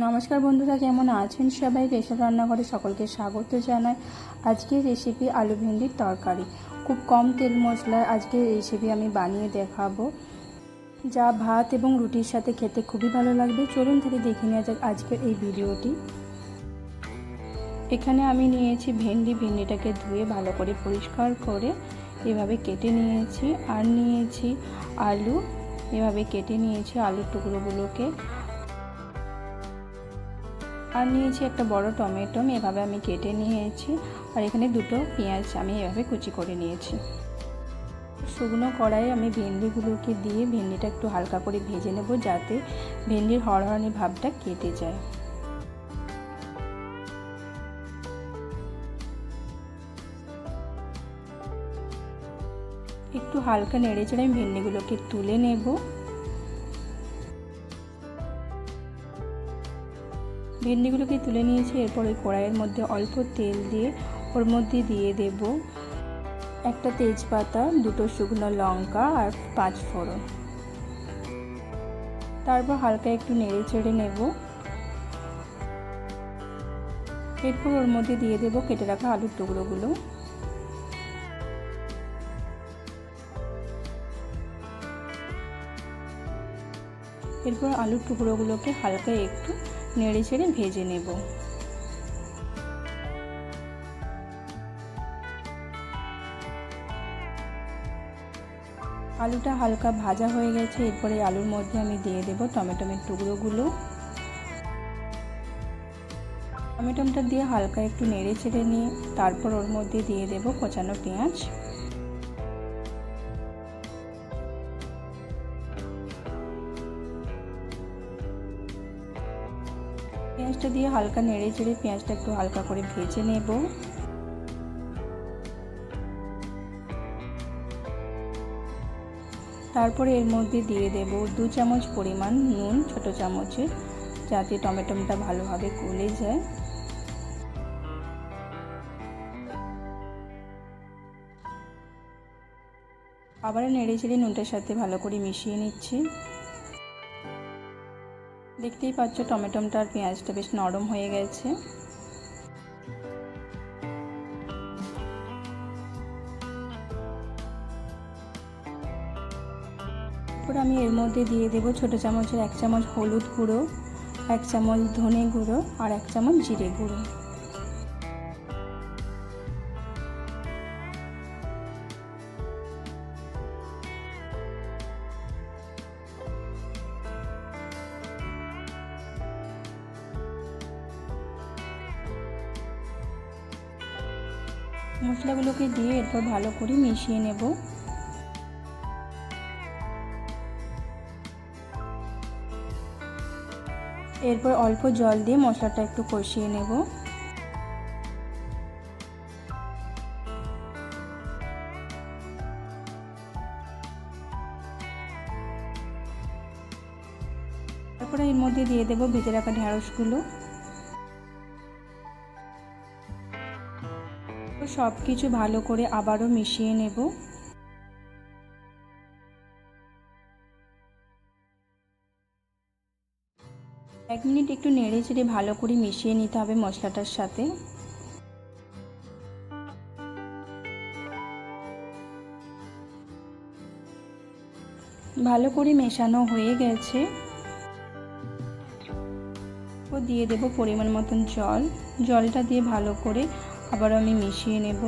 নমস্কার বন্ধুরা, কেমন আছেন সবাই? পেশা রান্নাঘরে সকলকে স্বাগত জানাই। আজকের রেসিপি আলু ভেন্ডির তরকারি। খুব কম তেল মশলায় আজকের রেসিপি আমি বানিয়ে দেখাবো। যা ভাত এবং রুটির সাথে খেতে খুবই ভালো লাগবে। চলুন তাহলে দেখে নেওয়া যাক আজকের এই ভিডিওটি। এখানে আমি নিয়েছি ভেন্ডি। ভেন্ডিটাকে ধুয়ে ভালো করে পরিষ্কার করে এভাবে কেটে নিয়েছি। আর নিয়েছি আলু। এভাবে কেটে নিয়েছি আলুর টুকরোগুলোকে। আর নিয়েছি একটা বড় টমেটো এভাবে আমি কেটে নিয়েছি। আর এখানে দুটো পেঁয়াজ আমি এভাবে কুচি করে নিয়েছি। শুকনো কড়াইয়ে আমি ভেন্ডিগুলোকে দিয়ে ভেন্ডিটা একটু হালকা করে ভেজে নেব যাতে ভেন্ডির হরহরানি ভাবটা কেটে যায়। একটু হালকা নেড়ে চেড়ে আমি ভেন্ডিগুলোকে তুলে নেব। ভেন্ডিগুলোকে তুলে নিয়েছি, এরপর ওই কড়াইয়ের মধ্যে অল্প তেল দিয়ে ওর মধ্যে দিয়ে দেব একটা তেজপাতা, দুটো শুকনো লঙ্কা আর পাঁচ ফোড়ন। তারপর হালকা একটু নেড়ে চেড়ে নেব। এরপর ওর মধ্যে দিয়ে দেব কেটে রাখা আলুর টুকরোগুলো। এরপর আলুর টুকরোগুলোকে হালকা একটু নেড়ে ছেড়ে ভেজে নেব। আলুটা হালকা ভাজা হয়ে গেছে, এরপরে আলুর মধ্যে আমি দিয়ে দেব টমেটোমের টুকরোগুলো। টমেটোমটা দিয়ে হালকা একটু নেড়ে ছেড়ে নিয়ে, তারপর ওর মধ্যে দিয়ে দেব কোচানো পেঁয়াজ। পেঁয়াজটা দিয়ে হালকা নেড়ে চেড়ে পেঁয়াজটা একটু হালকা করে ভেজে নেব। তারপরে এর মধ্যে দিয়ে দেব দু চামচ পরিমাণ নুন, ছোট চামচের, যাতে টমেটোটা ভালোভাবে গলে যায়। আবার নেড়ে চেড়ে নুনটার সাথে ভালো করে মিশিয়ে নিচ্ছি। দেখতেই পাচ্ছ টমেটোমটা আর পেঁয়াজটা বেশ নরম হয়ে গেছে। এরপর আমি এর মধ্যে দিয়ে দেবো ছোটো চামচের এক চামচ হলুদ গুঁড়ো, এক চামচ ধনে গুঁড়ো আর এক চামচ জিরে গুঁড়ো। মশলাগুলোকে দিয়ে এরপর ভালো করে মিশিয়ে নেব। এরপর অল্প জল দিয়ে মশলাটা একটু কষিয়ে নেব। তারপরে এর মধ্যে দিয়ে দেবো ভেজে রাখা ঢ্যাঁড়সগুলো সব কিছু ভালো করে আবারও মিশিয়ে নেব। এক মিনিট একটু নেড়ে চেড়ে ভালো করে মিশিয়ে নিতে হবে মশলাটার সাথে। ভালো করে মেশানো হয়ে গেছে। ও দিয়ে দেব পরিমাণ মতন জল। জলটা দিয়ে ভালো করে আবার আমি মিশিয়ে নেব।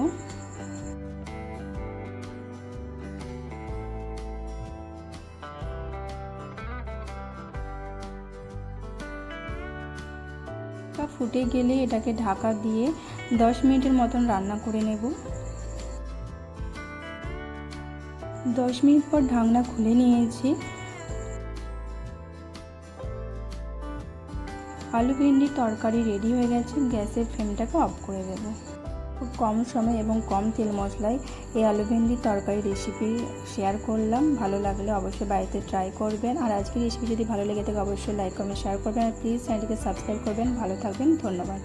ফুটে গেলে এটাকে ঢাকা দিয়ে দশ মিনিটের মতন রান্না করে নেব। দশ মিনিট পর ঢাকনা খুলে নিয়েছি। আলু ভেন্ডির তরকারি রেডি হয়ে গেছে, গ্যাসের ফ্লেমটাকে অফ করে দেবো। খুব কম সময় এবং কম তেল মশলায় এই আলু ভেন্ডির তরকারি রেসিপি শেয়ার করলাম। ভালো লাগলে অবশ্যই বাড়িতে ট্রাই করবেন। আর আজকের রেসিপি যদি ভালো লেগে থাকে, অবশ্যই লাইক কমেন্ট শেয়ার করবেন। আর প্লিজ চ্যানেলটিকে সাবস্ক্রাইব করবেন। ভালো থাকবেন। ধন্যবাদ।